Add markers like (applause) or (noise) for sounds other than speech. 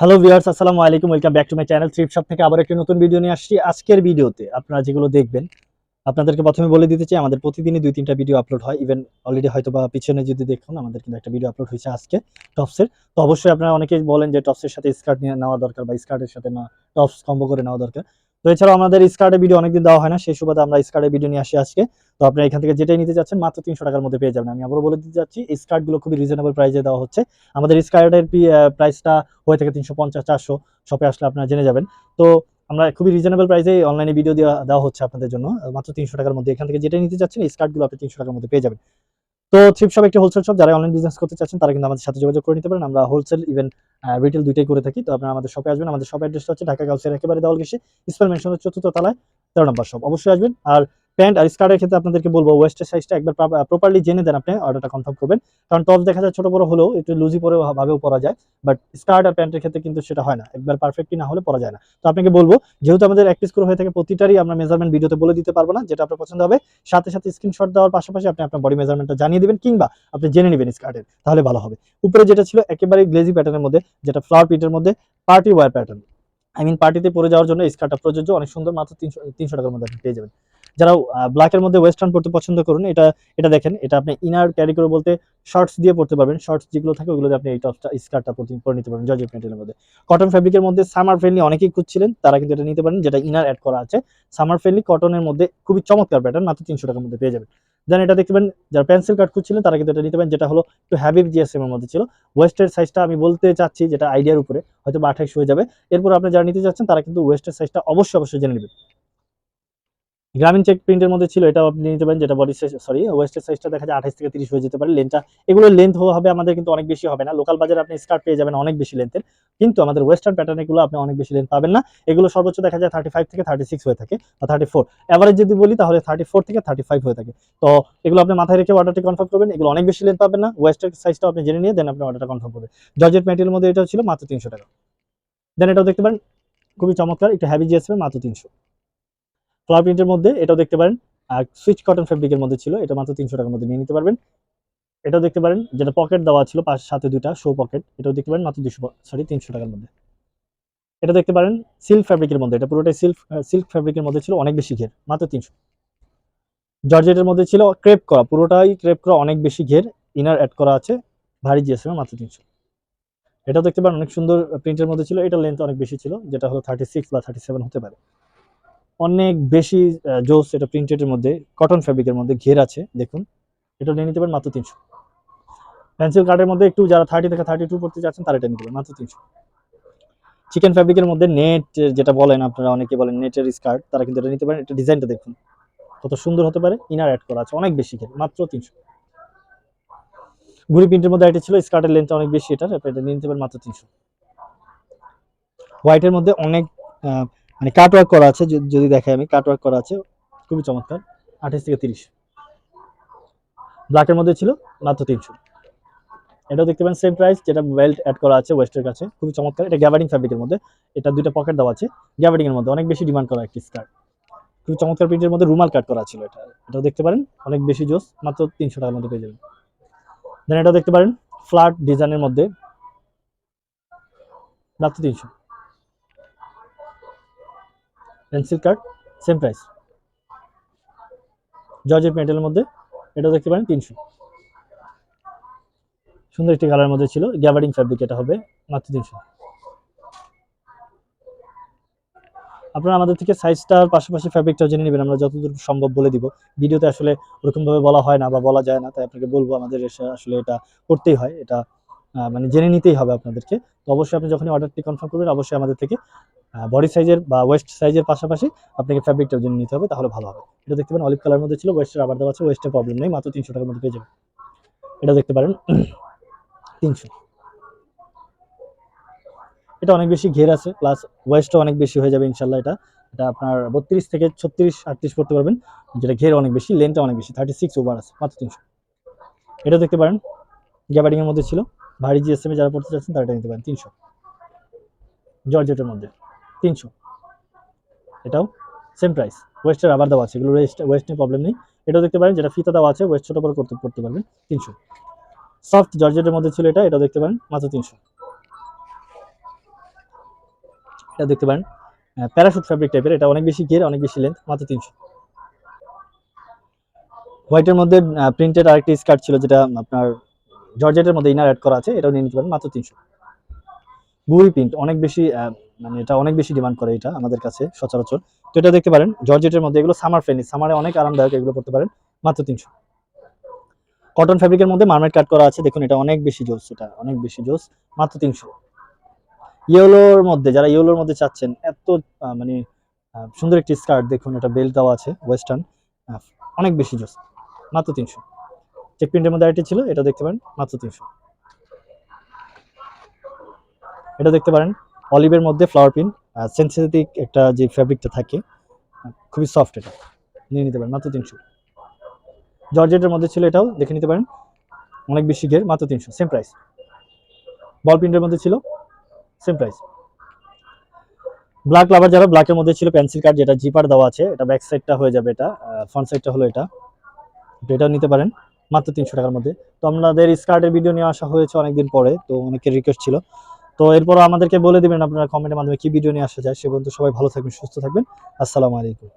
Hello viewers আসসালামু আলাইকুম welcome back to my channel trip shop থেকে আবার একটি নতুন ভিডিও নিয়ে আসছি। আজকের ভিডিওতে আপনারা যেগুলো দেখবেন, আপনাদেরকে প্রথমে বলে দিতে চাই, আমাদের প্রতিদিনই দুই তিনটা ভিডিও আপলোড হয়। ইভেন অলরেডি হয়তো বা পিছনে যদি দেখুন, আমাদের কিন্তু একটা ভিডিও আপলোড হয়েছে আজকে টপসের তো অবশ্যই আপনারা অনেকেই বলেন যে টপসের সাথে স্কার্ট নিয়ে নেওয়া দরকার বা স্কার্টের সাথে না টপস কম্বো করে নেওয়া দরকার। তো এছাড়াও আমাদের স্কার্টের ভিডিও অনেকদিন দেওয়া হয় না, সেই সুবাদে আমরা স্কার্টের ভিডিও নিয়ে আসি আজকে। তো আপনারা এখান থেকে যেটাই নিতে চাচ্ছেন, মাত্র তিনশো টাকার মধ্যে পেয়ে যাবেন। আমি আবারও বলে দিতে এই স্কার্টগুলো খুবই রিজনেবল প্রাইসে দেওয়া হচ্ছে। আমাদের স্কার্টের প্রাইসটা হয়ে থাকে তিনশো পঞ্চাশ, চারশো। শপে আসলে আপনারা জেনে যাবেন। তো আমরা খুবই রিজনেবল প্রাইসে অনলাইনে ভিডিও দেওয়া হচ্ছে আপনাদের জন্য। মাত্র তিনশো টাকার মধ্যে। এখান থেকে যেটা নিতে চাচ্ছেন স্কার্টগুলো আপনি তিনশো টাকার মধ্যে পেয়ে যাবেন। তো থ্রিপ শপ একটি হোলসেল শপ যারা অনলাইন বিজনেস করতে চাচ্ছেন, তারা কিন্তু আমাদের সাথে যোগাযোগ করে নিতে পারেন। আমরা হোলসেল ইভেন রিটেল দুইটাই করে থাকি। তো আপনারা আমাদের শপে আসবেন। আমাদের শপ অ্যাড্রেসটা হচ্ছে ঢাকা গাউসের একেবারে দেওয়াল গেছে স্পেল মেনশনের চতুর্থ তলায় তেরো নম্বর শপ অবশ্যই আসবেন। আর প্যান্ট আর স্কার্টের ক্ষেত্রে আপনাদেরকে বলব ওয়েস্টের সাইজটা একবার প্রপারলি জেনে দেন আপনি অর্ডারটা কনফার্ম করবেন। কারণ টপ দেখা যায় ছোট বড় হলেও একটু লুজি পরে ভাবেও পরা যায় বাট স্কার্ট আর প্যান্টের ক্ষেত্রে কিন্তু সেটা হয় না, একবার পারফেক্টলি না হলে পরা যায় না। তো আপনাকে বলব, যেহেতু আমাদের এক পিস করে হয়ে থাকে প্রতিটারই আমরা মেজারমেন্ট ভিডিওতে বলে দিতে পারব না, যেটা আপনার পছন্দ হবে, সাথে সাথে স্ক্রিনশট দেওয়ার পাশাপাশি আপনি আপনার বডি মেজারমেন্টটা জানিয়ে দেবেন, কিংবা আপনি জেনে নেবেন স্কার্টের, তাহলে ভালো হবে। উপরে যেটা ছিল একেবারে গ্লেজি প্যাটার্নের মধ্যে, যেটা ফ্লাওয়ার প্রিন্টের মধ্যে party wear pattern I mean পার্টিতে পরে যাওয়ার জন্য স্কার্টটা প্রযোজ্য, অনেক সুন্দর, মাত্র তিনশো তিনশো টাকার মধ্যে আপনি পেয়ে যাবেন। যারা ব্ল্যাকের মধ্যে ওয়েস্টার্ন পড়তে পছন্দ করুন, এটা এটা দেখেন, এটা আপনি ইনার ক্যারি করে বলতে শর্টস দিয়ে পড়তে পারবেন শর্টস যেগুলো থাকে ওগুলোতে আপনি এই টপটা স্কার্টটা পরে নিতে পারবেন জর্জেট মেটেরিয়ালের মধ্যে। কটন ফ্যাব্রিকের মধ্যে সামার ফ্রেন্ডলি অনেকেই খুঁজছিলেন, তারা কিন্তু এটা নিতে পারেন, যেটা ইনার অ্যাড করা আছে। সামার ফ্রেন্ডলি কটনের মধ্যে খুবই চমৎকার প্যাটার্ন মাত্র তিনশো টাকার মধ্যে পেয়ে যাবেন। দেন এটা দেখবেন যারা পেন্সিল কাট খুঁজছিলেন, তারা কিন্তু এটা নিতে পারেন, যেটা হলো একটু হ্যাভি জিএসএম এর মধ্যে ছিল। ওয়েস্টের সাইজটা আমি বলতে চাচ্ছি, যেটা আইডিয়ার উপরে, হয়তো বা আঠাইশ হয়ে যাবে। এরপর আপনি যারা নিতে চাচ্ছেন তারা কিন্তু ওয়েস্টের সাইজটা অবশ্যই অবশ্যই জেনে নেবেন। গ্রামীণ চেক প্রিন্টের মধ্যে ছিল এটা আপনি নিতে পারেন, যেটা বডি সরি ওয়েস্টের সাইজটা দেখা যায় থেকে তিরিশ হয়ে যেতে পারে। লেন্থটা এগুলো লেন্থ হবে, আমাদের কিন্তু অনেক বেশি হবে না। লোকাল বাজারে আপনি স্কার্ট পেয়ে যাবেন অনেক বেশি লেন্থের কিন্তু আমাদের ওয়েস্টার্ন প্যাটার্ন এগুলো আপনি অনেক বেশি লেন্থ পাবেন না। এগুলো সর্বোচ্চ দেখা যায় থার্টি থেকে থার্টি হয়ে থাকে, বা থার্টি ফোর অ্যাভারেজ যদি বলি, তাহলে থার্টি ফোর থেকে থার্টি ফাইভ হয়ে থাকে। তো এগুলো আপনি মাথায় রেখে অর্ডারটি কনফার্ম করবেন, এগুলো অনেক বেশি লেন্থ পাবেন না। ওয়েস্টের সাইজটা আপনি জেনে নিয়ে দেন আপনি অর্ডারটা কনফার্ম করবেন। জর্জেট ম্যাটেরিয়ালের মধ্যে এটা ছিল মাত্র তিনশো টাকা। দেন এটাও দেখতে পারেন, খুবই চমৎকার, একটু হ্যাভি জিএসএম মাত্র তিনশো। ফ্লাওয়ার প্রিন্টের মধ্যে এটাও দেখতে পারেন। আর সুইচ কটন ফেব্রিকের মধ্যে ছিল, এটা মাত্র তিনশো টাকার মধ্যে নিয়ে নিতে পারবেন। এটাও দেখতে পারেন, যেটা পকেট দেওয়া ছিল, পাশ সাথে দুইটা শো পকেট এটাও দেখতে পারেন, মাত্র দুশো সরি তিনশো টাকার মধ্যে। এটা দেখতে পারেন সিল্ক ফ্যাব্রিকের মধ্যে, এটা পুরোটাই সিল্ক সিল্ক ফ্যাব্রিকের মধ্যে ছিল, অনেক বেশি ঘের, মাত্র তিনশো। জর্জেটের মধ্যে ছিল ক্রেপ করা, পুরোটাই ক্রেপ করা, অনেক বেশি ঘের ইনার অ্যাড করা আছে, ভারী জিএসএম মাত্র তিনশো। এটাও দেখতে পারেন, অনেক সুন্দর প্রিন্টের মধ্যে ছিল, এটা লেন্থ অনেক বেশি ছিল, যেটা হলো থার্টি সিক্স বা থার্টি সেভেন হতে পারে। অনেক বেশি জোস এটা প্রিন্টেডের মধ্যে কটন ফ্যাব্রিকের মধ্যে ঘের আছে, দেখুন। এটা নিয়ে নিতে পারেন মাত্র তিনশো। পেন্সিল কার্ডের মধ্যে একটু যারা থার্টি থেকে থার্টি টু পড়তে যাচ্ছেন তারা এটা নিতে পারেন, মাত্র তিনশো। চিকেন ফ্যাব্রিকের মধ্যে নেট যেটা বলেন আপনারা, অনেকে বলেন নেটের স্কার্ট তারা কিন্তু এটা নিতে পারেন। এটা ডিজাইনটা দেখুন। কত সুন্দর হতে পারে ইনার অ্যাড করা আছে, অনেক বেশি ঘের, মাত্র তিনশো। ঘুরি প্রিন্টের মধ্যে এটা ছিল স্কার্টের লেন্থ অনেক বেশি এটা এটা নিয়ে নিতে পারেন মাত্র তিনশো। হোয়াইটের মধ্যে অনেক মানে কাট ওয়ার্ক করা আছে, যদি দেখাই আমি কাট ওয়ার্ক করা আছে, খুবই চমৎকার, আঠাশ থেকে তিরিশ। ব্ল্যাকের মধ্যে ছিল মাত্র তিনশো। এটাও দেখতে পারেন সেম প্রাইস যেটা বেল্ট অ্যাড করা আছে ওয়েস্টের কাছে, খুবই চমৎকার। এটা গ্যাবারিং ফ্যাব্রিকের মধ্যে, এটা দুইটা পকেট দেওয়া আছে গ্যাবারিং এর মধ্যে, অনেক বেশি ডিমান্ড করা একটি স্কার্ট খুবই চমৎকার প্রিন্টের মধ্যে রুমাল কাট করা ছিল এটা। এটাও দেখতে পারেন, অনেক বেশি জোস, মাত্র তিনশো টাকার মধ্যে পেয়ে যাবেন। দেন এটাও দেখতে পারেন ফ্ল্যাট ডিজাইনের মধ্যে, মাত্র তিনশো। Pencil cut same price georgette মেটেলের মধ্যে এটা দেখতে পারেন তিনশো। সুন্দর একটি কালারের মধ্যে ছিল গ্যাবারিং ফ্যাব্রিক এটা হবে, মাত্র তিনশো। আপনারা আমাদের থেকে সাইজটার পাশাপাশি ফ্যাব্রিকটাও জেনে নেবেন, আমরা যতদূর সম্ভব বলে দিব। ভিডিওতে আসলে ওরকমভাবে বলা হয় না বা বলা যায় না, তাই আপনাকে বলব আমাদের আসলে এটা করতেই হয়, এটা মানে জেনে নিতেই হবে আপনাদেরকে। তো অবশ্যই আপনি যখনই অর্ডারটি কনফার্ম করবেন, অবশ্যই আমাদের থেকে বডি সাইজের বা ওয়েস্ট সাইজের পাশাপাশি আপনাকে ফ্যাব্রিকটাও জন্য নিতে হবে, তাহলে ভালো হবে। এটা দেখতে পারেন অলিভ কালার মধ্যে ছিল ওয়েস্টের আবার দেওয়া আছে ওয়েস্টের প্রবলেম নেই, মাত্র তিনশো টাকার মধ্যে পেয়ে যাবেন। এটা দেখতে পারেন, (clears throat) তিনশো। এটা অনেক বেশি ঘের আছে প্লাস ওয়েস্টও অনেক বেশি হয়ে যাবে ইনশাল্লাহ এটা। এটা আপনার বত্রিশ থেকে ছত্রিশ, আটত্রিশ পড়তে পারবেন, যেটা ঘের অনেক বেশি লেন্থটা অনেক বেশি থার্টি সিক্স ওভার আছে, মাত্র তিনশো। এটা দেখতে পারেন গ্যাবারিং এর মধ্যে ছিল, ভারী জিএসএম যারা পড়তে চাচ্ছেন, তারা এটা নিতে পারেন, তিনশো। জর্জেটের মধ্যে। তিনশো। এটাও সেম প্রাইস ওয়েস্টের আবার দেওয়া আছে, এগুলো ওয়েস্ট ওয়েস্ট নিয়ে প্রবলেম নেই। এটাও দেখতে পারেন, যেটা ফিতা দেওয়া আছে ওয়েস্ট ছোটো বড় করতে করতে পারবেন, তিনশো। সফট জর্জেটের মধ্যে ছিল এটা, এটাও দেখতে পারেন, মাত্র তিনশো। এটা দেখতে পারেন প্যারাশুট ফ্যাব্রিক টাইপের এটা অনেক বেশি ঘের অনেক বেশি লেন্থ মাত্র তিনশো। হোয়াইটের মধ্যে প্রিন্টেড আরেকটি স্কার্ট ছিল যেটা আপনার জর্জেটের মধ্যে ইনার অ্যাড করা আছে, এটাও নিয়ে নিতে পারেন, মাত্র তিনশো। বুই প্রিন্ট অনেক বেশি মানে এটা অনেক বেশি ডিমান্ড করে এটা আমাদের কাছে সচরাচর। তো এটা দেখতে পারেন জর্জেটের মধ্যে এগুলো সামার ফ্রেন্ডলি সামারে অনেক আরামদায়ক এগুলো পড়তে পারেন, মাত্র তিনশো। কটন ফ্যাব্রিকের মধ্যে মার্মেট কাট করা আছে, দেখুন এটা অনেক বেশি জোস, এটা অনেক বেশি জোস, মাত্র তিনশো। ইয়েলোর মধ্যে, যারা ইয়েলোর মধ্যে চাচ্ছেন, এত মানে সুন্দর একটি স্কার্ট দেখুন এটা বেল্ট দেওয়া আছে ওয়েস্টার্ন অনেক বেশি জোস, মাত্র তিনশো। চেক প্রিন্টের মধ্যে আরেকটি ছিল, এটা দেখতে পারেন, মাত্র তিনশো। এটা দেখতে পারেন অলিভের মধ্যে ফ্লাওয়ার প্রিন্ট সেন্সিটিক একটা যে ফ্যাব্রিকটা থাকে, খুবই সফট এটা। নিয়ে নিতে পারেন, মাত্র তিনশো। জর্জেটের মধ্যে ছিল এটাও, দেখে নিতে পারেন। অনেক বেশি ঘের, মাত্র তিনশো সেম প্রাইস বল প্রিন্টের মধ্যে ছিল সেম প্রাইস ব্ল্যাক লাভার যারা ব্ল্যাকের মধ্যে ছিল পেন্সিল কার্ড যেটা জিপার দেওয়া আছে, এটা ব্যাক সাইডটা হয়ে যাবে এটা ফ্রন্ট সাইডটা হলো এটা। তো এটাও নিতে পারেন, মাত্র তিনশো টাকার মধ্যে। তো আমাদের স্কার্টের ভিডিও নিয়ে আসা হয়েছে অনেকদিন পরে, তো অনেকের রিকোয়েস্ট ছিল। তো এরপর আমাদেরকে বলে দিবেন আপনারা কমেন্টের মাধ্যমে কি ভিডিও নিয়ে আসা যায়। সে পর্যন্ত সবাই ভালো থাকবেন, সুস্থ থাকবেন। আসসালামু আলাইকুম।